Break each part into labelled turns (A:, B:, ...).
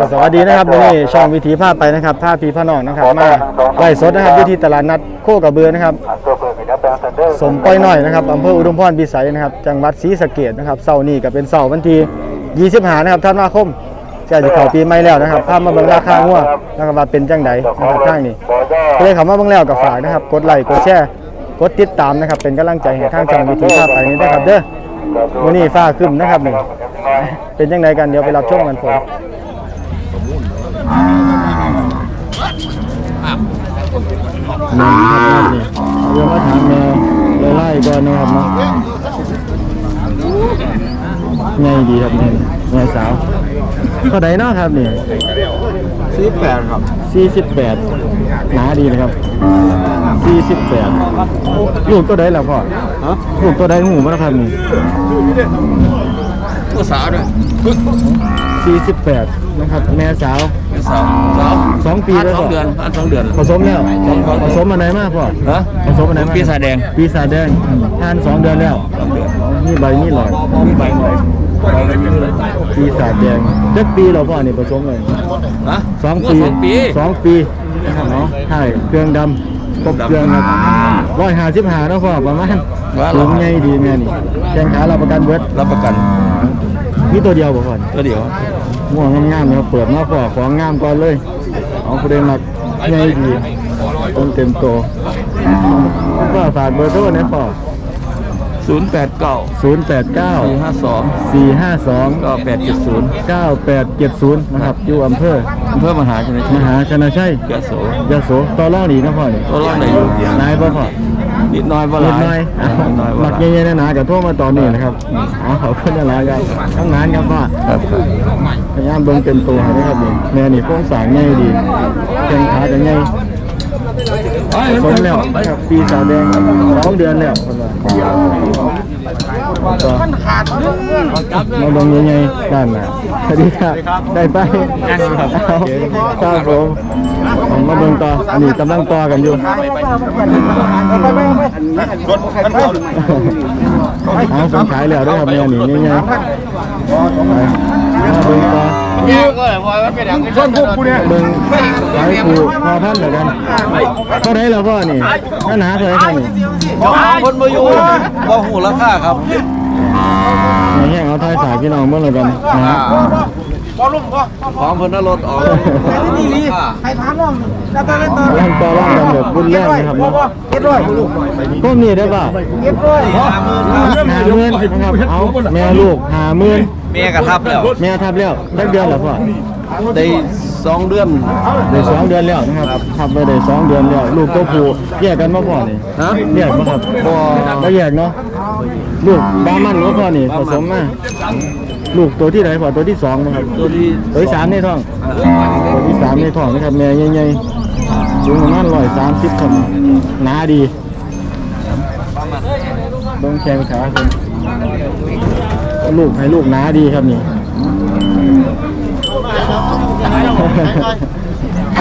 A: ก็สวัสดีนะครับวันนี้ช่องวิถีภาพไปนะครับภาพพีพระนองนะครับมาไล่สดนะครับอยู่ที่ตลาดนัดโคกระเบือนะครับสมป้อยน้อยนะครับอำเภออุดมพรพิสัยนะครับจังหวัดศรีสะเกษนะครับเสาร์นี้ก็เป็นเสาร์วันที่25นะครับธันวาคมจะจะเข้าปีใหม่แล้วนะครับพามาเบิ่งราคางัวนะครับว่าเป็นจังไดนะครับทางนี้ก็เลยเข้ามาเบิ่งแล้วก็ฝากนะครับ กดไลค์กดแชร์กดติดตามนะครับ เป็นกำลังใจให้ทางช่องวิถีภาพไปนี้นะครับเด้อวันนี้ฟ้าครึ้มนะครับนี่เป็นจังไดกันเดี๋ยวไปรับชมกันผม แม่ครับนี่เรื่องมาถามแม่ไล่ๆก่อนนะครับเนาะไงดีครับแม่แม่สาวเท่าไดเนาะครับนี่
B: ซื้อแปดครับ
A: 48หนาดีนะครับ48ลูกตัวใดแล้วพ่อ
B: ฮะ
A: ลูกตัวใดหูบ่นะครับนี่
B: ตัวสาวด้วย
A: 48นะครับ แม่สาว
B: สาวสาว
A: สองปีแล้ว
B: สอง
A: พ่อ
B: เดือนอันสองเดือน
A: ผสมแล้วผสมอันไหนมาพ่อ
B: ฮะ
A: ผสมอันไหนมา
B: ปีศาจแดง
A: ปีศาจแดงทานสองเดือนแล้ว
B: สองเดือน
A: นี่ใบนี่หลอด
B: มีใบหน่อย
A: ปีศาจแดงจักปีเราพ่อนี่ผสมเลย
B: ฮะ
A: สองปี
B: สองปี
A: สองปีนะครับเนาะใช่เครื่องดำครบเครื่องครับร้อยห้าสิบห้าเนาะพ่อประมาณสูงไงดีแม่นี่แข้งขาเราประกันเบิด
B: รับประกัน
A: มีตัวเดียวบ่ก่อน
B: ตัวเดียว
A: ม่วงงามๆเนี่ยเปิดมาพ่อของงามก่อนเลยเอาประเด็นหลักไงดีต้นเต็มโตก็ฝากเบอร์โทรนะพ่อ
B: ศูนย์แปดเก้า
A: ศูนย์แปดเก้า
B: สี่ห้าสอง
A: สี่ห้าสอง
B: เก้าแปดเจ็ดศูนย์
A: 9870นะครับอยู่อำเภอ
B: อำเภอมหาชน
A: มหาชนะชัย
B: ยะโส
A: ยโสต่อรองดีนะพ่อนี่
B: ตัวรอดไหนอยู่
A: นายบ่พ่อ
B: นิดน้อยบ่ห
A: นิ
B: ลา
A: ด
B: ย
A: หน่อย
B: นิดน้อยบ่
A: หมัก
B: หลาย
A: เย็นๆหนาๆกับโทรมาตอนนี้นะครับเอาขอบคุณหลายๆครับทั้งงานครับพ่อ
B: ครับครับ
A: พยายามเบิ่งเต็มตัวให้นะครับนี่แม่นี่โครงสร้างง่ายดีแข้งขาก็ง่ายสมแล้วครับปีสาวแดงสองเดือนแล้วคนว่าก็มาเบิ่งยังไงด้านหน้าสวัสดีครับได้ไปครับครับผม ผมมาเบิ่งต่อ อันนี้กำลังต่อกันอยู่เอาคนขายแล้วด้วยครับแม่นี่ง่ายๆเบิ่งต่อ
B: ส้นพวกกูเนี่ย
A: เบิ่งขายปูพอพันเหมือนกันเท่าไหรแล้วพ่อนี่ปัญหาเท่าไหรครับนี่
B: คนมาอยู่บ่าหูราคาครับ
A: ในแห้งเอาท้ายสายพี่น้องเมื่อไรกันนะฮะ
B: ของเพิ่นน่ะลดออก
C: ใครพาน้องแล้วตอนนั้นตอน
A: ร่างต่อร่างกันแบบรุนแรงนะครับเนาะ
C: เก็บร้อย
A: พวกนี้ได้ป่ะ
C: เก็บร้อย
A: หาหมื่นนะครับเอาแม่ลูกหาหมื่น
B: เมียกระทับแล้ว
A: แม่ทับแล้วได้เดือนแล้วพ่อ
B: ได้สองเดือน
A: ได้สองเดือนแล้วนะครับทับไปได้สองเดือนแล้วลูกตัวผู้แยกกันมาพ่อนี่
B: ฮะ
A: แยกมาครับพ่อก็แยกเนาะลูกบามันก็พ่อนี่ผสมมา ลูกตัวที่ไหนพ่อตัวที่สองนะครับ
B: ตัวที่
A: ตัวที่สามในท้อง ตัวที่สามในท้องนะครับแม่ใหญ่ๆสูงประมาณร้อยสามสิบคนหนาดีเบิ้งแข้งขาคนลูกให้ลูกหนาดีครับนี่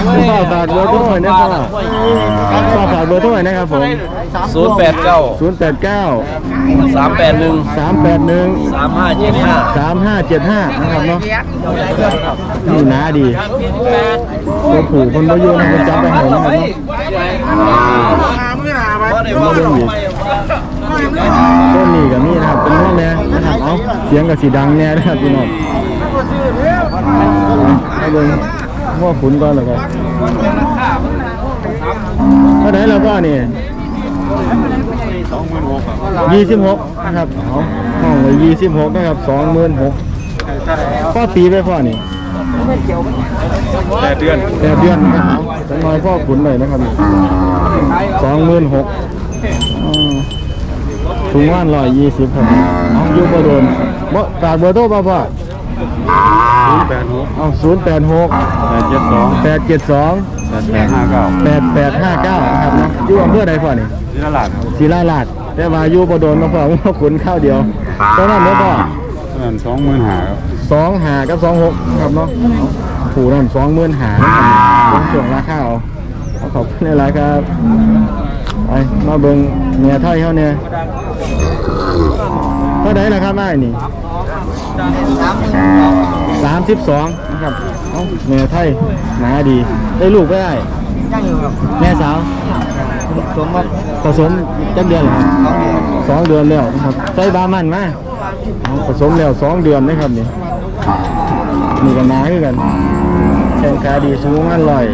A: พ่อฝากเบอร์โทรหน่อยนะพ่อพ่อฝากเบอร์โทรหน่อยนะครับผม
B: ศูนย์แปดเก้า
A: 0 8 9
B: สามแปดหนึ่ง
A: 3 8 1
B: สามห้าเจ็ดห้า
A: 3 5 7 5นะครับเนาะนี่หนาดีตัวผูคนบ่อยู่นะคนจับไปให้นะครับเนาะ
B: ว่าได้
A: มา
B: ว่า
A: เรื่องอีกต้นนี้กับนี่นะครับเป็นน้องแม่นะครับเอาเสียงกับสีดังแน่นะครับพี่น้องเอาให้เบิ่ง ง้อขุนก่อนแล้วก็เท่าไหร่แล้วก็นี่ยี่สิบหกนะครับเอาห้องไว้ยี่สิบหกนะครับสองหมื่นหกพ่อตีไปพ่อนี่
B: แปดเดือน
A: แปดเดือนนะครับจะน้อยพ่อขุนหน่อยนะครับสองหมื่นหกถุงว่านร้อยยี่สิบครับเอาอยู่บ่โดนบ่ฝากเบอร์โทรป่ะพ่อ
B: แปดหก
A: เอาศูนย์แปดหก
B: แปดเจ็ดสอง
A: แปดเจ็ดสอง
B: แปดแปดห้าเก้า
A: แปดแปดห้าเก้านะครับเนาะอยู่อำเภอใดพ่อนี่
B: ที่ตลาดครับ
A: ศิลาลาดแต่ว่าอยู่บ่โดนมาพ่อมาขุนข้าวเดียวตอนนั้นเนาะพ่อ
B: เงินสองหมื่นห้าครับ
A: สองหากับสองหกครับเนาะผูนั่นสองหมื่นหานะครับเป็นช่วงราคาเอาเอาขอบคุณหลายๆครับไปมาเบิ่งเมียไทยเขาเนี่ยเท่าไหร่ล่ะครับไอ้นี่ สามสิบสองนะครับเอ้าแม่ไทยหนาดี ได้ลูกไม่ได้
C: ยังอยู่ครับ
A: แม่สาว
C: สมบัติ
A: ผสมจักเดือนเหรอครับ
C: สองเดือน
A: สองเดือนแล้วนะครับใส่บามันมาเอาผสมแล้วสองเดือนนะครับนี่นี่กันหนาคือกันแข้งขาดีสูงอันลอย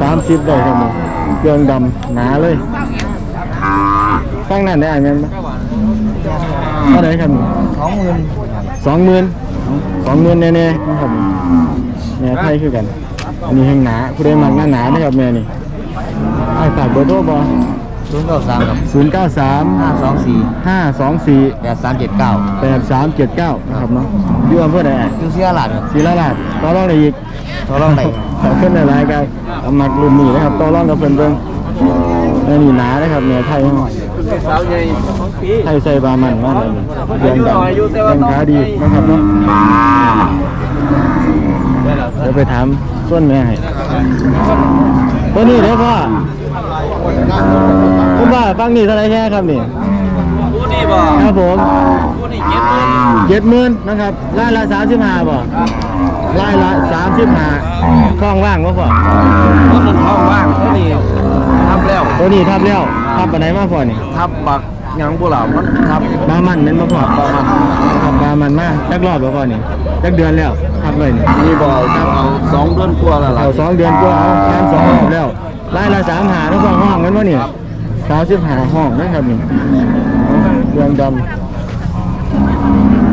A: สามสิบได้ครับนี่เครื่องดำหนาเลยตั้งนั่นได้อ่านเงินไหมเท่าไหร่ครับนี่
C: สองหมื่น
A: สองหมื่นสองหมื่นแน่ๆนะครับแม่ไทยคือกัน อันนี้แห้งหนาผู้ใดมักหน้าหนานะครับแม่นี่ไอ้ฝากเบอร์โทรบอ
C: ศูนย์เก้าสามครับ
A: ศูนย์เก้าสาม
C: ห้าสองสี่
A: ห้าสองสี่
C: แปดสามเจ็ดเก้า
A: แปดสามเจ็ดเก้านะครับเนาะอยู่อำเภอใดอะ
C: ยูเซียหลาดครับ
A: ศรีราชต่อรองได้อีก
C: ต่อรองได้
A: ขอบขึ้นในรายการเอามักรุ่นนี้นะครับต่อรองกับเพิ่นเบิ่งแม่นี่หนานะครับแม่ไทย
C: สาวใหญ่
A: ไทยใส่บามันมากเลยเรียงดังแข้งขาดีนะครับเนาะเดี๋ยวไปถามส่วนแม่ให้ตัวนี้เด้อพ่อคุณพ่อฟังนี่เท่าไหรแค่ครับนี่
C: ผู้นี่บ่
A: ครับผม
C: ผู้นี่เจ็ดหมื่น
A: เจ็ดหมื่นนะครับรายละสามสิบห้าบ่รายละสามสิบห้าคล่องว่างบ่พ่อ
C: ต้นนั้นท้องว่างผู้นี่ทับแล้ว
A: ตัวนี้ทับแล้วทับปานไหนมาพ่อนี่
C: ทับบักห ยังบุหลามันทับบา
A: มันแม่นบ่พ่อบามันทับบามันมาจักรอบบ่พ่อนี่จักเดือนแล้วทับเลยนี่
C: นี่บ่เอาเอาสองเดือนกว่าแล้วล่ะ
A: เอาสองเดือนกว่าเอางานสองรอบแล้วรายละสามหาแล้วก็ห้องกันบ่นี่สามสิบห้าห้องนะครับนี่เรื่องดำ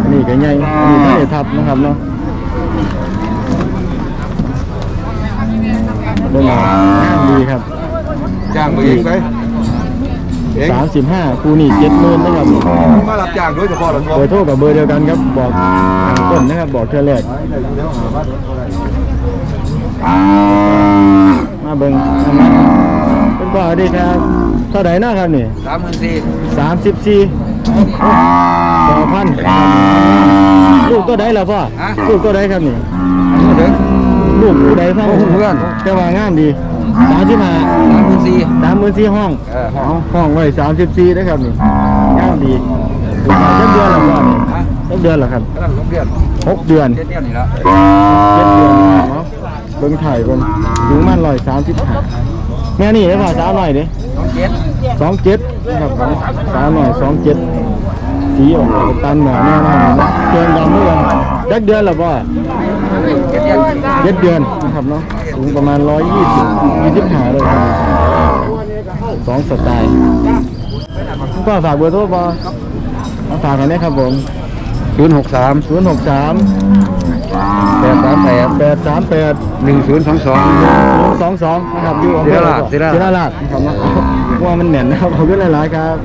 A: อันนี่ก็ใหญ่อันนี่ทะเลทับนะครับเนาะเบิ่งเอางามดีครับ
C: จ้างไปเองไหมเอง
A: สามสิบห้าคูนี่เจ็ดหมื่นนะครับ
C: มารับจ้างโดยเฉพาะหรอ
A: เบอร์โทรกับเบอร์เดียวกันครับบอกทางต้นนะครับบอกเท่าแรกมาเบิ่งน้ำมันเป็นบ่อดีครับเท่าไหร่นะครับนี่
C: สามหมื่นสี่
A: สามสิบสี่ต่อพันลูกก็ได้แล้วพ่อลูกก็ได้ครับนี่
C: เด้อ
A: ลูกผู้ใดพ่อ
C: โอ้โหเพื่อน
A: แต่ว่างามดี สามสิบห้า
C: สามหมื่นสี่
A: สามหมื่นสี่ห้อง
C: เออ
A: เอาห้องไว้สามสิบสี่นะครับนี่งามดีถูกมาเจ็ดเดือนแล้วพ่อนี่
C: ฮะ
A: เจ็ดเดือนแล้วครับ
C: กำลังลงเรียน
A: หกเดือน
C: เจ็ดเดือนนี่ละ
A: เจ็ดเดือนเนาะเบิ่งถ่ายเบิ่งถึงมันร้อยสามสิบห้าแม่นี่ได้ป่ะสาวหน่อยดิ
C: น้องเจ็ด
A: สองเจ็ดนะครับผมสาวหน่อยสองเจ็ดสีออกไปตันหมอแน่นอนเลยนะเกินดำเมื่อวันเจ็ดเดือนแล้วพ่อ
C: เจ็ดเดือน
A: เจ็ดเดือนนะครับเนาะ สูงประมาณร้อยยี่สิบยี่สิบห้าเลยครับสองสไตล์ก็ฝากเบอร์โทรบ่มาฝากกันนะครับผม
B: ศูนย์หกสาม
A: ศูนย์หกสาม
B: แปดสามแปด
A: แปดสามแปด
B: หนึ่งศูนย์สองสอง
A: ศูนย์สองสองนะครับอยู่อำเภอ
B: ศิราชศิราช
A: ศิราลาดนะครับเนาะว่ามันแน่นนะครับขอบคุณหลายๆครับ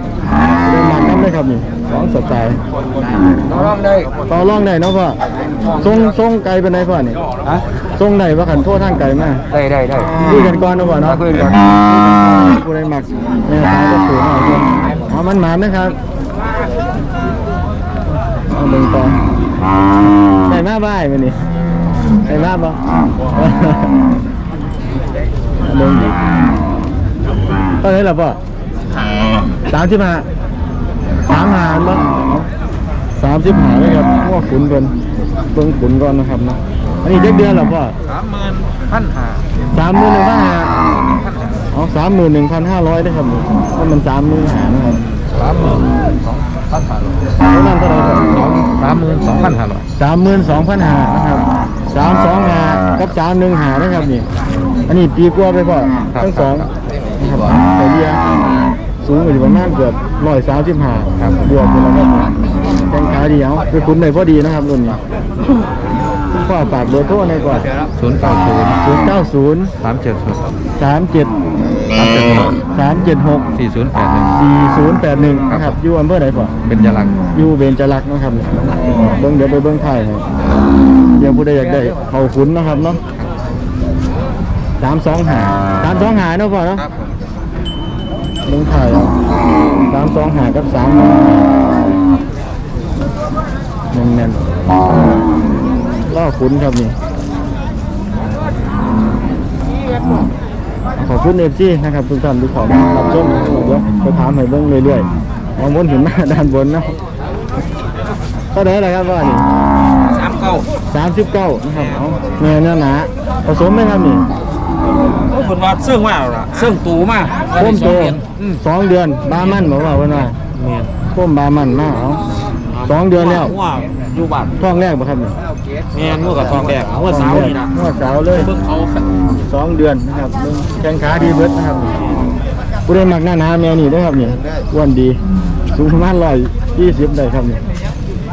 A: เรื่องมันน้ำเลยครับนี่สองสไตล์
C: น้องได้
A: ต่อรองได้เนาะพ่อทรงทรงไกลเป็นไงพ่อนี่
C: ฮะ
A: ทรงได้ว่าขันโทษทางไกลมาก
C: ได้ได้ได้
A: คุยกันก่อนเนาะพ่อเนาะ
C: คุยกัน
A: ผู้ใดหมักแม่สาวก็สูงหน่อยเพิ่นเอามันหมาไหมครับเอาเบิ่งต่อได้มาบ่ายมื้อนี้ได้มาบ่เอาเบิ่งดีเท่าไหร่ล่ะพ่อสามสิบห้าสามหารบ่สามสิบห้าเลยครับว่าขุนเพิ่นเบิ่งขุนก่อนนะครับเนาะ อันนี้เจ็ดเดือนแล้วพ่อ
C: สามหมื่นพันห้า
A: สามหมื่นหนึ่งพันห้าเอาสามหมื่นหนึ่งพันห้าร้อยได้ครับนี่เพราะมันสามหมื่นหานะครับ
C: สามหมื่นสองพันห้าร้อย
A: แล้วนั่นเท่าไหร่ครับ
C: สามหมื่นสองพันห้าร้อย
A: สามหมื่นสองพันหานะครับสามสองหากับสามหนึ่งหานะครับนี่ อันนี้ปีกว่าไปพ่อทั้งสองนะครับแต่เดียสูงอยู่ประมาณเกือบร้อยสามสิบห้าครับบวกอยู่แล้วครับแข้งขาดีเอาคือคุณได้พอดีนะครับรุ่นนี้คุณ พ่อฝากเบอร์โทรในอยก่อน
C: ศูนย์เก้าศูนย์
A: ศูนย์เก้าศูนย์
C: สามเจ็ดศูนย์
A: สามเจ็ดสามเจ็ดหก
C: สี่ศูนย์แปดหนึ่ง
A: 4081นะครับอยู่อำเภอไหนพ่อ
C: เป็นยาลักษณ์
A: อยู่เบญจรักษ์นะครับเบิ่งเดี๋ยวไปเบิ่งไทยให้เดี๋ยวผู้ใดอยากได้เขาขุนนะครับเนาะสามสองหาสามสองหาเนาะพ่อเนาะ
C: ครับผม
A: เบิ่งไทยเอาสามสองหากับสามแน่นแน่นๆ ล่อขุนครับนี่ขอบคุณเอฟซีนะครับทุกท่านที่เขอมารับชมเดี๋ยวไปถามให้เบิ่งเรื่อยๆมองบนเห็นหน้าด้านบนเนาะก็ได้อะไรครับว่านี่
C: สามเก้า
A: สามสิบเก้านะครับเอาแม่เนื้อหนาผสมไหมครับนี่
C: โอ้คนว่าเสื่องว่าแล้วล่ะเสื่องตูมา
A: โค้มโต
C: อืม
A: สองเดือนบามันบอกว่าเพิ่นว่า
C: เมียน
A: โค้มบามันมากเอาสองเดือนแล้ว
C: ว่าอยู่บ้าน
A: ท้องแรกบ่ครับนี่
C: เมีย นเมื่อกับทองแดงเมื่อสาวนี่นะ
A: เมื่อสาวเลย
C: เพิ่งเอา
A: สองเดือนนะครับเบิ่งแข้งขาดีเบิดนะครับผู้ใดมักหน้าหนาแมวนี่เด้อครับนี่อ้วนดี สูงประมาณ120ได้ครับนี่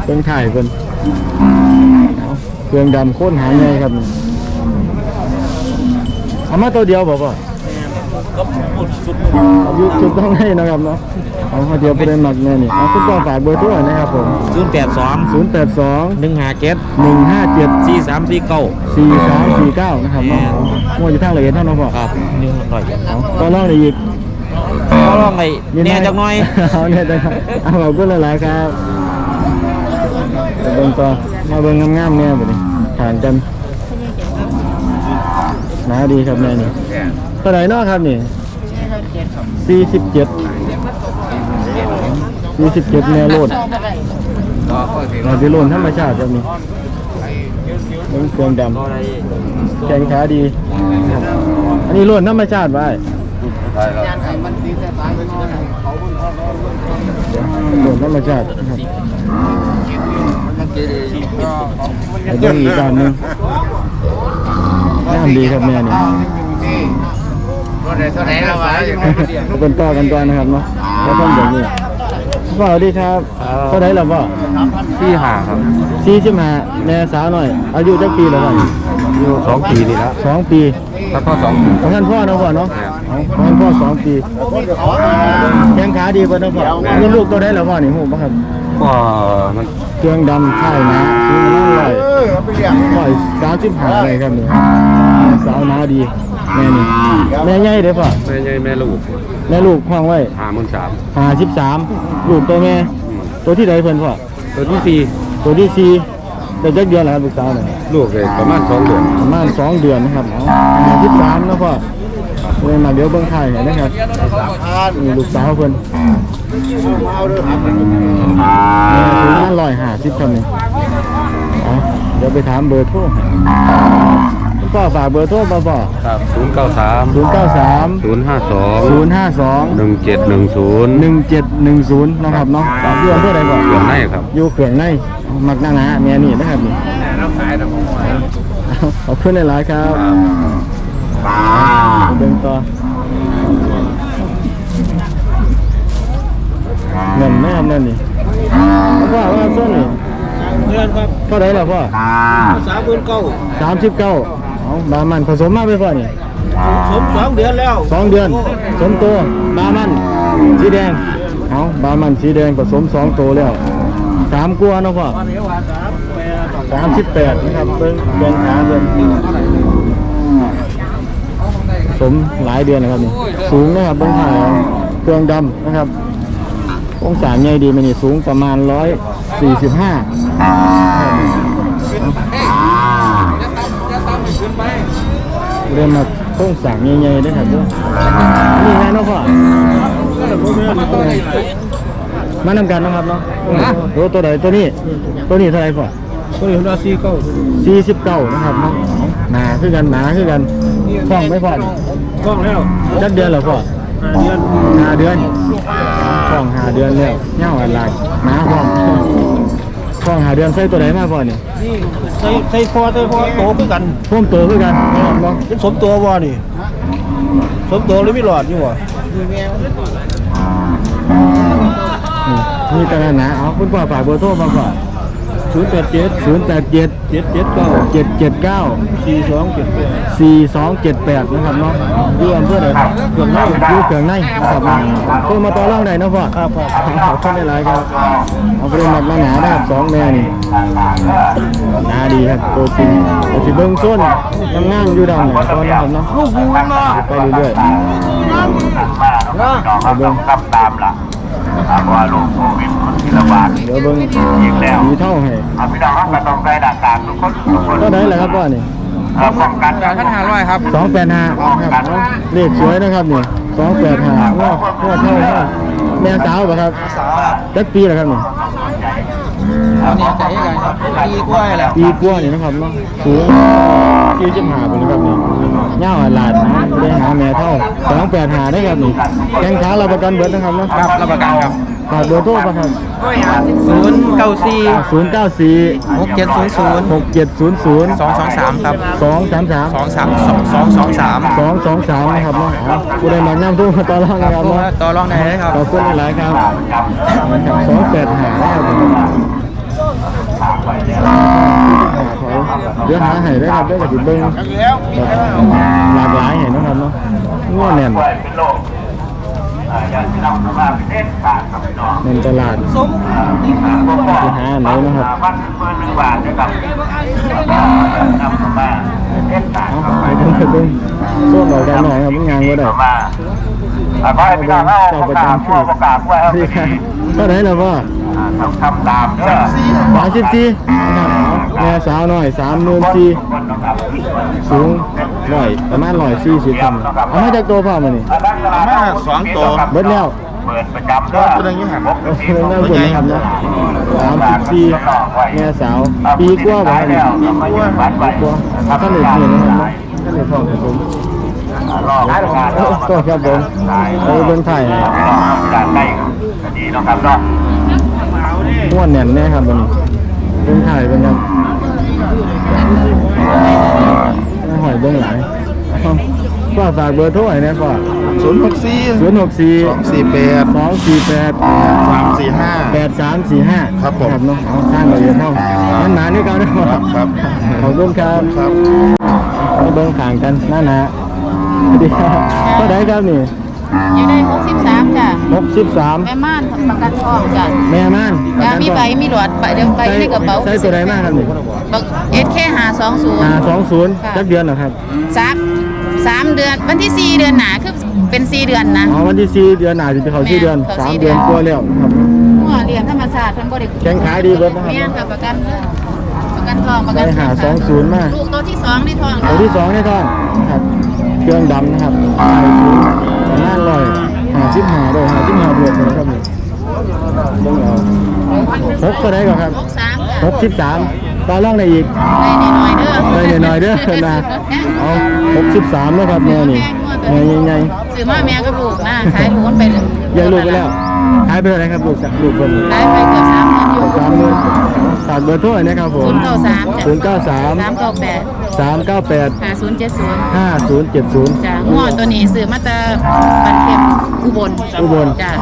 A: เพิ่งถ่ายเพิ่นเอาเครื่องดำโค่นหางใหญ่ครับนี่เอามาตัวเดียวบ่พ่อ
C: ก็ พูดสุด
A: เอาอยู่จุดต้องให้นะครับเนาะเอาตัวเดียวผู้ใดมักแม่นี่เอาคุณพ่อฝากเบอร์โทรหน่อยนะครับผม
C: ศูนย์แปดสอง
A: 082
C: หนึ่งห้าเจ็ด
A: 157
C: สี่สามสี่เก้า
A: 4349นะครับเนาะมั่วอยู่ทางละเอียดเท่านั้นพ่อ
C: ครับนิ้วหน่อย
A: เอาตอนน้องได้อีก
C: ก็ลองไปแน่จังหน่อย
A: เอาเนี่ยจังหน่อยเอาขอบคุณหลายๆครับไปเบิ่งต่อมาเบิ่งงามๆเนี่ยบัดนี้ทานกันหนาดีครับแม่นี่ เท่าไหร่เนาะครับนี่สี่สิบเจ็ดสี่สิบเจ็ดแม่โลดเราจะโลนธรรมชาติแบบนี้เบิ่งเครื่องดำแข็งขาดี อันนี้โลนธรรมชาติไว้โดนธรรมชาติอันะครับเดี๋ยวเบิ่งอีก ด้านหนึงงามดีครับแม่นี่เป็นต่อกันก่อนนะครับเนาะแล้วต้องแบบนี้พ่อสวัสดีครับเท่าไหร่แล้วพ่อ
B: ที่หาครับ
A: สี่สิบห้าแม่สาวหน่อย อายุจักปีแล้วพ่อ
B: อยู่สองปีนี่แล้ว
A: สองปี
B: แล้วก็สอง
A: ของท่านพ่อเนาะพ่อเนาะเอาของท่านพ่อสองปีแข้งขาดีกว่าเนาะพ่อเงินลูกตัวได้แล้วพ่อนี่หูป่ะครับ
B: ก็มัน
A: เครื่องดำค่ายนะซื้อมาร้อยร้อยสามสิบห้าเลยครับนี่สาวนาดี แม่นี่แม่ใหญ่เด้อพ่อ
B: แม่ใหญ่แม่ลูก
A: แม่ลูกห้องไว้
B: หาหมื่นสาม
A: ห้าสิบสามลูกตัวแม่ตัวที่ใดเพิ่นพ่อ
B: ตัวที่สี่
A: ตัวที่สี่เด็กจักเดือนแล้วครับลูกสาวเนี่ย
B: ลูกเลยประมาณสองเดือน
A: ประมาณสองเดือนนะครับห้าสิบสามนะพ่อเลยมาเดี๋ยวเบิ่งไทยให้นะครับนี่ลูกสาวเพิ่นแม่ถึงมาร้อยห้าสิบเท่านี้เอาเดี๋ยวไปถามเบอร์โทร ให้คุณพ่อฝากเบอร์โทรมาบ่
B: ครับศูนย์เก้าสาม
A: ศูนย์เก้าสาม
B: ศูนย์ห้าสอง
A: ศูนย์ห้าสอง
B: หนึ่งเจ็ดหนึ่งศูนย์
A: หนึ่งเจ็ดหนึ่งศูนย์นะครับเนาะฝากอยู่อำเภอใดก่อน
B: เดือนในครับ
A: อยู่เขื่องในมักหน้าหนาเมียนี่นะครับนี่เอาขอบคุณหลายๆครับเดินต่อเงินแม่นั่นนี่ว่าว่าส้นนี่
C: เงินครับ
A: เท่าไหร่ล่ะพ่อ
C: สามหมื่นเก้า
A: สามสิบเก้า เอาบามันผสมมาไปพ่อนี่
C: สมสองเดือนแล้ว
A: สองเดือน สมตัวบามันสีแดงเอาบามันสีแดงผสมสองตัวแล้วสามกัวเนาะพ่อสามสิบแปดนะครับเบิ้งเบิ้งขาเบิ้งผสมหลายเดือนนะครับนี่สูงนะครับเบิ้งขาเครื่องดำนะครับ องศาใหญ่ดีมันนี่สูงประมาณร้อยสี่สิบห้า เรียนมาโค้งสร้างใหญ่ๆด้วยครับเด้วยนี่ไงเนาะพ่อมานำกันนะครับเนาะตัวตัวใดตัวนี้ ตัวนี้เท่าไหรพ่อ
C: ตัวนี้ราซีเก้า
A: สี่สิบเก้านะครับเนาะหนาคือกันหนาคือกันฟ้องไม่พอนี่
C: กล้องแล้ว
A: จักเดือนเหรอพ่อ
C: เดือน
A: ห้าเดือนฟ้องห้าเดือนแล้วเงาอะไรหนาฟ้อง ฟ้องห้าเดือนใส่ตัวไหนมาพ่อนี่
C: นี่ใส่ใส่พอใส่พอโตคือกัน
A: พ่วมตัวคือกันนะครับเนาะ
C: เป็นสมตัวบ่นี่สมตัวหรือไม่หลอดอยู่วะ
A: นี่มีแต่หนาเอาคุณพ่อฝากเบอร์โทรมาก่อน
C: ศูนย์แปดเจ็ด
A: ศูนย์แปดเจ็ด
C: เจ็ดเจ็ดเก้า
A: เจ็ดเจ็ดเก้า
C: สี่สองเจ็ดแปด
A: สี่สองเจ็ดแปดนะครับเนาะอยู่อำเภอไหนครับเขื่องในอยู่เขื่องในนะครับโทรมาต่อรองได้เนะพ่อ
C: ครับครับ
A: ขอบคุณหลายครับเอาไปหมักมาหนานะครับสองแม่นี่หนาดีครับตัวจริงแต่สิเบิ้งส้นง่ามๆอยู่ดำเนี่ยตอนนี้เนาะ
C: ลูกบูนมา
A: ไปเรื่อย
C: นะ
A: ๆเอาเบิ้ง
D: ตามตามละเพราะว่าโรคโควิดมันที่ ระบาด
A: เดี๋ยวเบิ้งมีเท่าให้
D: อะพี่น้องครับกระต้องใจดักการทุกคนทุกคน
A: ก็ได้แหละครับพ่อนี่
D: เอ่อป้องกัน
C: จากพันห้าร้อยครับ
A: สองแปดห้าครับเอาเลขสวยนะครับนี่สองแปดห้าว้าวเท่าเท่าแม่สาวป่ะครับจักปีแล้วครับนี่
C: อันนี้ใจกันครับดีกว่าแล้ว
A: ปีกว่านี่นะครับเนาะสูงสี่สิบห้าเป็นครับนี่ เงาหลาดนะไม่ได้หาแม่เท่าสองแปดหาได้ครับนี่แข้งขาเราประกันเบิดนะครับเนาะ
C: ครับรับประกันครับ
A: ฝากเบอร์โทรป่ะครับ
C: ศูนย์เก้าสี่
A: ศูนย์เก้าสี่
C: หกเจ็ดศูนย์ศูนย์
A: หกเจ็ดศูนย์ศูนย์
C: สองสองสามครับ
A: สองสามสาม
C: สองสามสองสองสองสาม
A: สองสองสามนะครับเนาะอ๋อผู้ใดมาย่ำทุ่งมาตอนล่างนะครับ
C: พวก
A: เนาะ
C: ต่อรองได้เลยครับ
A: ขอบคุณหลายๆครับนะครับสองแปดหานะครับ เดี๋ยวหาให้ได้ครับได้กับติเบิ้งแบบหลากหลายเห็นนะครับเนาะง่วแน่น
D: ป่วยเป็นโรคอ่าอย่างที่เราทำมาเป็นเทศกาลครับพี่น้อง
A: เน่นตลาด
D: อ่าพวกพ่อ
A: ไปหาอันไหนนะครับ
D: อ่าพันหมื่นหนึ่งบาทนะครับอ่านำเข้ามาเป็นเทศกาล
A: เอา
D: เข้า
A: ไป
D: มา
A: เบิ้งไปเบิ้งส่วนหน่อยกันหน่อยครับงานก็ได้
D: เข้ามาอ่าขอให้พี่น้องเอาประกาศพวกประกาศไว้ครับ
A: ดีครับเท่าไหร่แล้วพ่อ
D: อ่า ต้องทำตามเด้อ
A: สามสิบสี่นะครับแม่สาวหน่อยสามหมื่นสี่
D: คนนะครับ
A: สูงร้อยประมาณร้อยสี่สิบคำเอามาจากตัวพ่อมานี่
D: มาสองตัว
A: เบิดแล้ว
D: เปิดประจำเด้อตัวนึงอยู่ห่าง
A: โอ้โหน่าบุญนะครับเนาะสามสิบสี่แม่สาวปีกว่าบ่ครับนี่
D: ปีกว่า
A: ปีกว่าท่านเด็กนี่นะครับเนาะท่านเด็กทองผม
D: รอบงาน
A: โอ้ก็ครับผมเอาเบิ่งไทย
D: การได้ก็ดีเนาะครับเนาะ
A: ม้วนแน่นแน่ครับวันนี้เบิ่งไทยเป็นครับหอยเบิ่งหลายก็ฝากเบอร์โทรให้นะก็
E: ศูนย์หกสี่
A: ศูนย์หกสี่
E: สองสี่แปด
A: สองสี่แปด
E: สามสี่ห้า
A: แปดสามสี่ห้า
E: ครับผม
A: ครับเนาะเอาข้างละเอียดเท่ามันหนานี่เขาเนาะ
E: ครับครับ
A: ขอบคุณครับ
E: ครับ
A: มาเบิ่งข่างกันหน้าหนาสวัสดีครับเท่าไหร่ครับนี่
F: อยู่ได้63จ้ะ
A: หกสิบสาม
F: แม่ม่านประกันทองจ้ะ
A: แม่ม่าน
F: จ้ะมีใบมีหลอดใบเดี๋ยวใบอยู่ในกระเป๋า
A: ใส่ตัวใดมากครับนี่
F: บักเอสแค่หาสองศูนย์
A: หาสองศูนย์จักเดือนเหรอครับ
F: สักสามเดือนวันที่สี่เดือนหนาคือเป็นสี่เดือนนะ
A: อ๋อวันที่สี่เดือนหน้าจะเขาสี่เดือน
F: แม่น
A: สาม
F: เขาสี่เดื
A: เดือ
F: อนน
A: กว่าแล้วครับ
F: หัวเรียนธรรมศาสตร์เพิ่นบ่ได้
A: แข็งขายดีเบิดนะครับ
F: แม่นค่ะประกันเด้อประกันทองประกั
A: ใส่
F: น
A: หาสองศูนย์มาก
F: ลูกตัวที่สองในท้อง
A: ตัวที่สองในท้องครับ เครื่องดำนะครับ ใส่สูงประมาณร้อยหาสิบหาด้วยหาสิบหาบวกเลยนะครับนี่เบิ่งเอาหกเท่าไหรก่อนครับ
F: หกสามจ้ะ
A: หกสิบสามต่อรองได้อีก
F: ได้หน่อยๆเด้อ
A: ได้หน่อยๆเด้อนะเอาหกสิบสามแล้วครับแม่นี่แม่ใหญ่
F: ซื้อมาแม่กับลูกนะขายลูกไปเลย
A: ๆยังลูกไปแล้วหายไปเท่าไหรครับลูกจ้ะลูกคน
F: ขายไปเกือบสามพันอยู่
A: สามหมื่นฝากเบอร์โทรหน่อยนะครับผม
F: ศูนย์เก้าสามจ้ะ
A: ศูนย์เก้าสาม
F: สามเก้าแปด
A: สามเก้าแปด
F: ห้าศูนย์เจ็ดศูนย์
A: ห้าศูนย์เจ็ดศูนย์
F: จ้ะงอตัวนี้ซื้อมาจากบันเข็มอุบล
A: อุบล
F: จ้ะ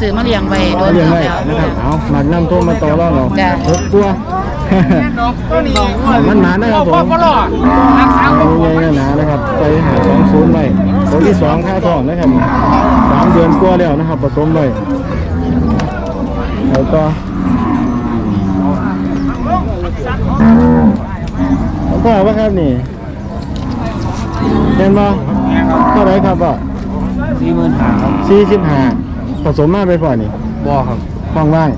F: ซื้อมาเลี้ยงไว้โด
A: เอา
F: น
A: เรียงไว้
F: แล้ว
A: นะครับเอาหมักน้ำโทรมาต่อรองเรา
F: จ้ะ
A: รถกลัวมันหนานะครับผมเอาใหญ่ๆหนาๆนะครับใส่หาสองศูนย์ไว้ตัวที่สองค่าทองนะครับสามเดือนกว่าแล้วนะครับผสมไว้แล้วก็ พ่อว่าครับนี่เห็นบ่เท่าไหรครับพ่อ
C: สี่หมื่นห้าครับ
A: สี่สิบห้าผสมมาไปพ่อนี่
C: บ่ครับ
A: ว่างว่าง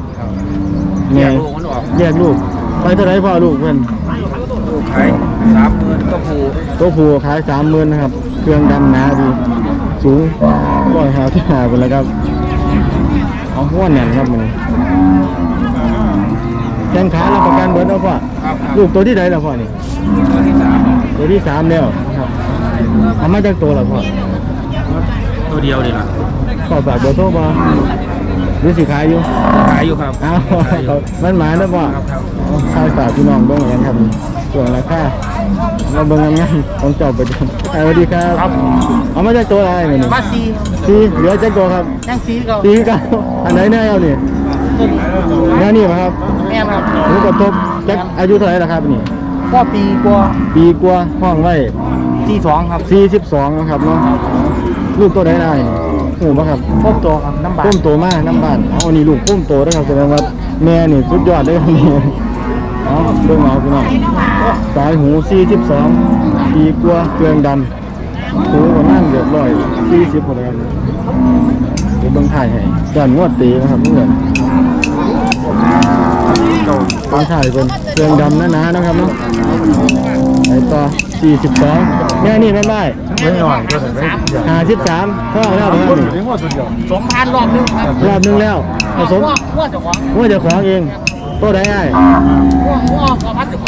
C: แย
A: ไง
C: กลูกมันออก
A: แยกลูกไปเท่าไหรพ่อลูกเพื่อน
C: ลูกขายสามหมื่นก็ผู
A: ตัวผู้ขายสามหมื่นนะครับ เครื่องดำหนาดีสูงร้อยห้าสิบห้าเป็นแล้วครับเอาหัวแน่นครับมันแข้งขาเราประกันเบิร์ดแล้วพ่อ
C: ครับครับ
A: ลูกตัวที่ใดแล้วพ่อนี่
C: ตัวที่สาม
A: ตัวที่สามแล้วนะครับเอามาจากตัวแล้วพ่อ
C: ตัวเดียวนี่แหละ
A: ขอฝากเบอร์โทรมาหรือสิขายอยู่
C: ขายอยู่ครับ
A: อ้าวมันหมายนะพ่อ
C: ครับครับ
A: เอาข้าวฝากพี่น้องเบิ่งกันครับส่วนราคาเราเบิ่งงานๆของเจ้าประจำสวัสดีครับ เอามาจากตัวอะไรเนี่ยนี่
C: มาสี่
A: สีเหลือจากตัวครับ
C: ยังสี่ก็
A: สีกันอันไหนแน่เอานี่แน่นี่ป่ะครับ
C: แม่ครับ
A: หรือกระทบจักอายุเท่าไหร่ล่ะครับนี่
C: ก็ปีกว่า
A: ปีกว่าห้องไว้
C: สี่สองครับ
A: 42นะครับเนาะลูกตัวไหนได้นี่หูป่ะครับ
C: พบตัวครับน้ำบา
A: พุ่มโตมากน้ำบ้านเอาอันนี้ลูกพุ่มโตนะครับแสดงว่าแม่นี่สุดยอดเลยครับนี่เอาเบิ่งเอาพี่น้องสายหู42ปีกว่าเครื่องดำสูงประมาณเกือบร้อย40พอแล้วครับเดี๋ยวเบิ่งถ่ายให้ด้านงวดตีนะครับเพื่อน เบิ่งถ่ายเป็นเครื่องดำหนาๆนะครับเนาะไอ้ต่อ42แม่นี่แม่นได้
E: ไม่หน่อยก็ถึงได้
A: 53พ่อแล้วครับนี่
E: ถึงว่าสุดยอด
C: สมพันรอบนึงครับ
A: รอบนึงแล้วผสม
C: ว่าจะหวัง
A: ว่าจะของเองตัวใดไอ้
C: ม่วงม่วงก็พัดอยู่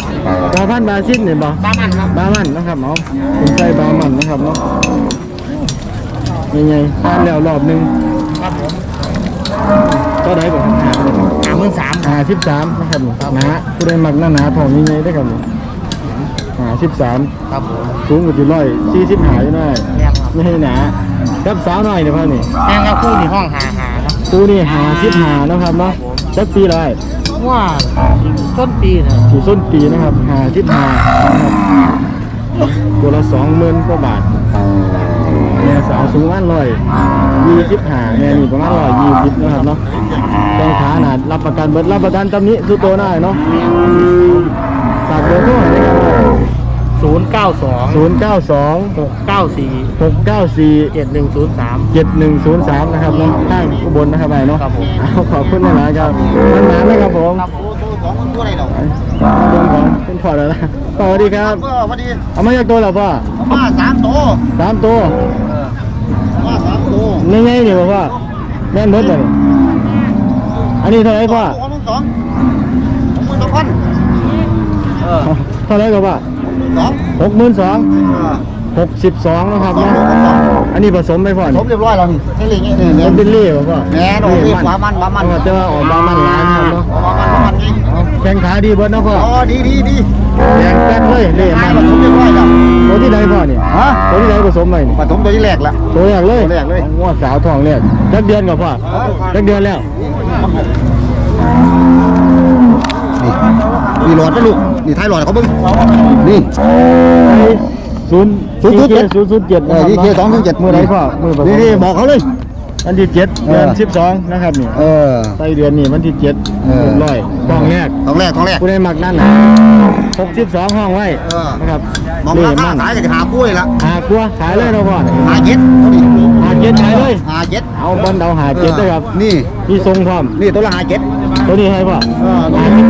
A: บาพันบาซินเนี่ยบ่
C: บ้ามันครับ
A: บามันนะครับเอาเป็นใส่บามันนะครับเนาะยังไงทานแล้วรอบหนึง
C: ครับผม
A: ตัวใดบ่
C: หาหมื่นสาม
A: หาสิบสามนะครับหนาผู้ใดมักหน้าหนาทองยังไงได้อครับหาสิบสาม
C: ครับผม
A: สูงกว่าที่ร้อยสี่สิบหาอยู่หน่อย
C: แม่ครับ
A: ไม่ให้หนากับสาวหน่อยเดี๋ยวพ่อนี่
C: แม่ครับคู่นี่ห้องหาหาครับ
A: ตูนี่หาสิบหานะครับเนาะสักปีไร
C: ว่าต้นปีนะ
A: อยู่ส้นปีนะครับหาสิบหานะครับตัวละสองหมื่นกว่าบาทแม่สาวสูงประมาณร้อยยี่สิบหาแม่นี่ประมาณร้อยยี่สิบนะครับเนาะ แข้งขาหนารับประกันเบิดรับประกันตำนี้สุดโตได้เนาะฝากเบอร์โทรหน่อยนะครับ
C: ศูนย์เก้าสอง
A: ศูนย์เก้าสอง
C: หกเก้าสี่
A: หกเก้าสี่
C: เจ็ดหนึ่งศูนย์สาม
A: เจ็ดหนึ่งศูนย์สามนะครับเนาะข้างอุบลนะครับไปเนาะ
C: ครับผม
A: เอาขอบคุณนะนะครับมันหนาไหมครับผม
C: ครับสองคนตัวอะไรดอก
A: เรื่องของเป็นพอแล้วนะสวัสดีครับ
C: ก็พอดี
A: เอามาจากตัวแล้วพ่อ
C: มาสามตัว
A: สามตัว
C: มาสามตัว
A: นี่ไงนี่พ่อแม่นเบิดเลย อันนี้เท่าไหรพ่อ
C: ของสองของมือสองพันเออ
A: เท่าไหรกับพ่อ
C: สอง
A: หกหมื่นสองหกสิบสองนะครับเนาะอันนี้ผสมไหมพ่อ
C: ส
A: นี่
C: มเรียบร้อยแล้วนี่นี่เลยนี่เนี่
A: เป็
C: ย
A: นบิลลี่ป่ะพ่อ
C: แหน่ดอกนี่บามันบามัน
A: เออแต่ว่าออกบามันหลายนะครับเนาะ
C: บามันบามันนี่
A: เอาแข้งขาดีเบิดเนาะพ่อ
C: อ๋อดีดีดี
A: แดงแป๊ดเลยเล่
C: ไอ้
A: มัน
C: ผสมเรียบร้อยแล้ว
A: ตัวที่ใดพ่อนี่
C: ฮะ
A: ตัวที่ใดผสมไหมนี่
C: ผสมตัวที่แรกละ
A: ตัวแรกเลย
C: ตัวแรกเลย
A: งวดสาวทองแรกจักเดือนกับพ่อจักเดือนแล้ว
C: นี่หลอดนะลูกนี่ท้ายหลอดเขาเบิ้งนี่
A: ไอ้ศูนย์
C: ศูนย์ศูนย์เจ็ด
A: ศูนย์ศูนย์เจ็ด
C: เออนี่เคสองศูนย์เจ็ด
A: มือไหนพ่อมือผสม
C: นี่นี่บอกเขาเลย
A: วันที่เจ็ด
C: เอ
A: เดื
C: อ
A: อนสิบสองนะครับนี่
C: เออ
A: ไส้เดือนนี่วันที่เจ็ด
C: เออ
A: เรียบร้อยทองแรก
C: ท้องแรกท้องแรก
A: ผู้ใดมักนั่นนะหกสิบสองห้องไว้
C: เออ
A: นะครับ
C: มอง
A: เล่
C: ราคา
A: มัน
C: ขายจะหาปุ้ยละ
A: หากลัวขายเลยนะพ่อ
C: หาเจ็ดตัวนี้
A: หา เจ็ดขายเลย
C: หาเจ็ด
A: เอาบอลเดาหาเจ็ดด้วยครับ
C: นี่
A: มีทรงพร้อม
C: นี่ตัวละหาเจ็ด
A: ตัวนี้ให้พ่อ
C: เออตัวนี้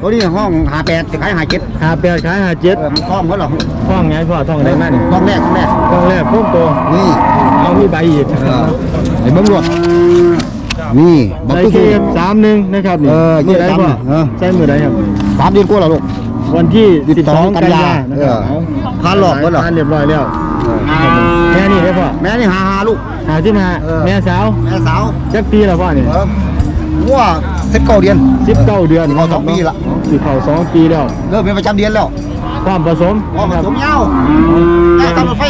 C: ตัวนี้ห้องหาแปดจะขายหาเจ็ด
A: หาแปดขายหาเจ็ด
C: เออมันคล้องเขาหรอ
A: ท้องไงพ่อท้องได้ไหมนี่
C: ท้องแรกท้องแรก
A: ท้องแรกพุ่มตัว
C: นี่
A: เอามีใบอีก
C: เออไอ้เบิ้งรวดนี่บัก
A: ใส่
C: ตุ้
A: เค
C: ย
A: สามหนึ่งนะครับนี่
C: เออ
A: มือใดพ่อ
C: เออ
A: ใส่มือใดครับ
C: สามเดือนกว่าแล้วลูก
A: วันที่สิบสอง
C: กั
A: กัน
C: น
A: ยายานะครับ
C: เออผ่านหลอกไว้เหรอ
A: ผ่านเรียบร้อยแล้ว แม่นี่ได้พ่อ
C: แม่นี่หาหาลูก
A: หาที่มา
C: เออ
A: แม่สาว
C: แม่สาว
A: จักปีแล้วพ่อนี่
C: เออวัวสิบเก้าเดือน
A: สิบเก้าเดือน
C: เข้าสองปีละ
A: สิเข้าสองปีแล้ว
C: เริ่มเป็นประจำเดือนแล้ว
A: ความผสม
C: พอผสมยาวแม่ทำรถไฟ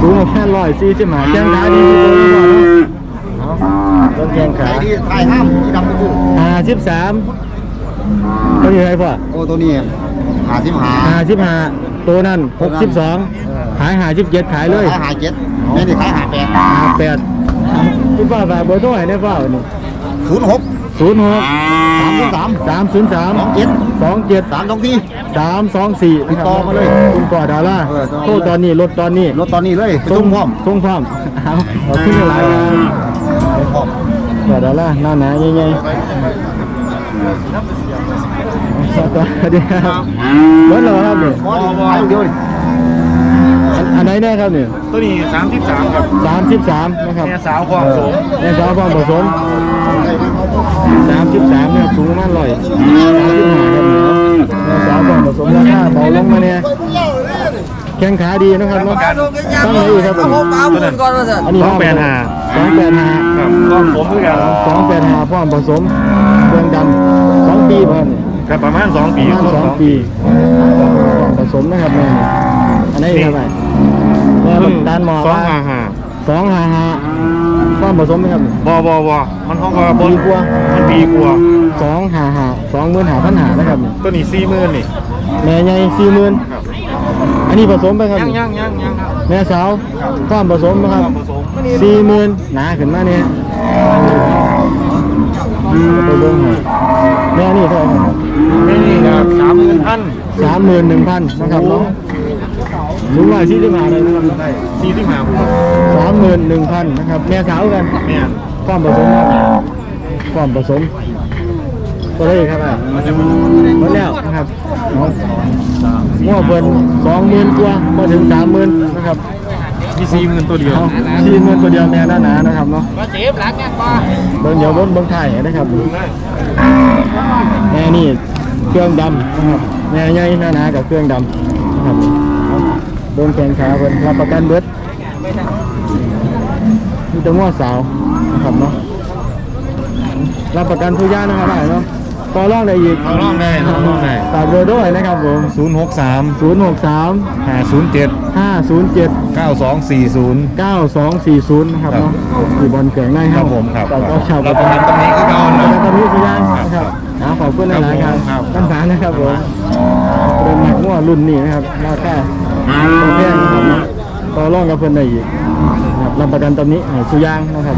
A: สูงแค่ร้อยสี่สิบห้าแข้งขาดีที่ตัวนี้พ่อเนาะต้นแข้งขา
C: ขายดีขายห้ามที่ดำไปดู
A: ห้าสิบสามตัวนี้อะไรพ่อ
C: โอ้ตัวนี้หาสิบหา
A: ห้าสิบห้าตัวนั้นหกสิบสอง ขายห้าสิบเจ็ดขายเลย
C: ขายหาเจ็ดแม่นี่ขายหาแปด
A: ห้าแปดคุณป้าฝากเบอร์โทรให้ได้เปล่านี่
C: ศูนย์หก
A: ศูนย์หก
C: สามศูนย์สาม
A: สามศูนย์สาม
C: สองเจ็ด
A: สองเจ็ด
C: สามสองที่
A: สามสองสี่
C: ติดต่อมาเลย
A: คุณก่อดารา
C: เออ
A: โทษตอนนี้รถตอนนี้
C: รถตอนนี้เลยส่งพร้อม
A: ส่งพร้อมเอาขอบคุณหลายๆครับ
C: พร้อม
A: ก่อดาราหน้าหนาใหญ่ๆสวัสดีครับรถเราครับเนี่ย
C: พ อดีขายลูกเดียวดิ
A: อันอันไหนเนี่ยครับเนี่ย
E: ตัวนี้สามสิบสามครับ
A: สามสิบสามนะครับ
E: แม่สาวความสูง
A: แม่สาวความผสมสามสิบสามเนี่ยสูงมากเลยสามสิบห้าครับแม่สาวความผสมราคาเบาลงมาเนี่ยแข้งขาดีนะครับเนาะตั้งไหนอีกครับผม
E: ตัวนั้น
A: อันนี้
E: สองแปดห้า
A: สองแปดห้า
E: ครับความผมด้วยกัน
A: สองแปดห้าพร้อมผสมเครื่องดำสองปีป่ะครับเนี่ย
E: ครับประมาณสองปี
A: ประมาณสองปีพร้อมผสมนะครับแม่นี่อันนี้อีกเท่าไหร่แม่มันดานหมอ
E: สอง
A: ว่า
E: ห้าห้า
A: สองห้าห้าพร้อมผสมไหมครับ
E: บอบอบอมันห้องก็
A: ปีกว่า
E: มันปีกว่า
A: สองห้าห้าสองหมื่นห้าพันห้านะครับนี่
E: ตัวนี้สี่หมื่นนี่
A: แม่ใหญ่สี่หมื่นอันนี้ผสมไปครับ
E: ยัง
A: นี่
E: ยังยังยังครับ
A: แม่สาวพร้อมผสมนะครับ
E: ผสม
A: สี่หมื่นหนาขึ้นมาเนี่ยไปเบิ่งให้แม่นี่เท่าไหร่ครับ
E: ไม่นี่ครับสามหมื่นพัน
A: สามหมื่นหนึ่งพันนะครับเนาะ สูงร้อยสี่สิบห้าเลยนะครับ
E: ได้สี่ที่มาผม
A: สามหมื่นหนึ่งพันนะครับ แม่สาวกัน
E: แม่น
A: ความผสมครับความผสมก็ได้ครับอะหมดแล้วนะครับเนาะมั่วเพิ่นสองหมื่นกว่ามาถึงสามหมื่นนะครับ
E: มีสี่หมื่นตัวเดียว
A: เอาสี่หมื่นตัวเดียวแม่หน้าหนานะครับเนาะ
C: มาเจ็บหลังแง่กว่า
A: เบิ่งเดี๋ยวบนเบิ่งไทยนะครับแม่ม่นี่เครื่องดำนะครับแม่ใหญ่หนาๆกับเครื่องดำนะครับ โดนแขนขาเพิ่นรับประกันเบิดมีแตัวง้อสาวนะครับเนาะรับประกันทุกอย่างนะครับได้เนาะต่อรองได้อีก
E: ต่อรองได้ต่อรองได้
A: ฝากเบอร์ด้วยนะครับผม
E: ศูนย์หกสาม
A: 063
E: ห้าศูนย์เจ็ด
A: 507
E: เก้าสองสี่ศูนย์
A: 9240นะครับเนาะอยู่บอลเกลืองใน
E: ครับผมครับ
A: แต่ก็ชาว
E: เราประกันตรงนี้ก็เอา
A: ป
E: นะ
A: ระกันตำนี้สุยางนะครับอ่าขอบคุณหลายๆครับ
E: ครับ
A: ตั้งฐานนะครับผมเป็นหมักมั่วรุ่นนี้นะครับราคา แพงนะครับเนาะต่อรองกับเพิ่นได้อีกนะครับรับประกันตำนี้ให้สุยางนะครับ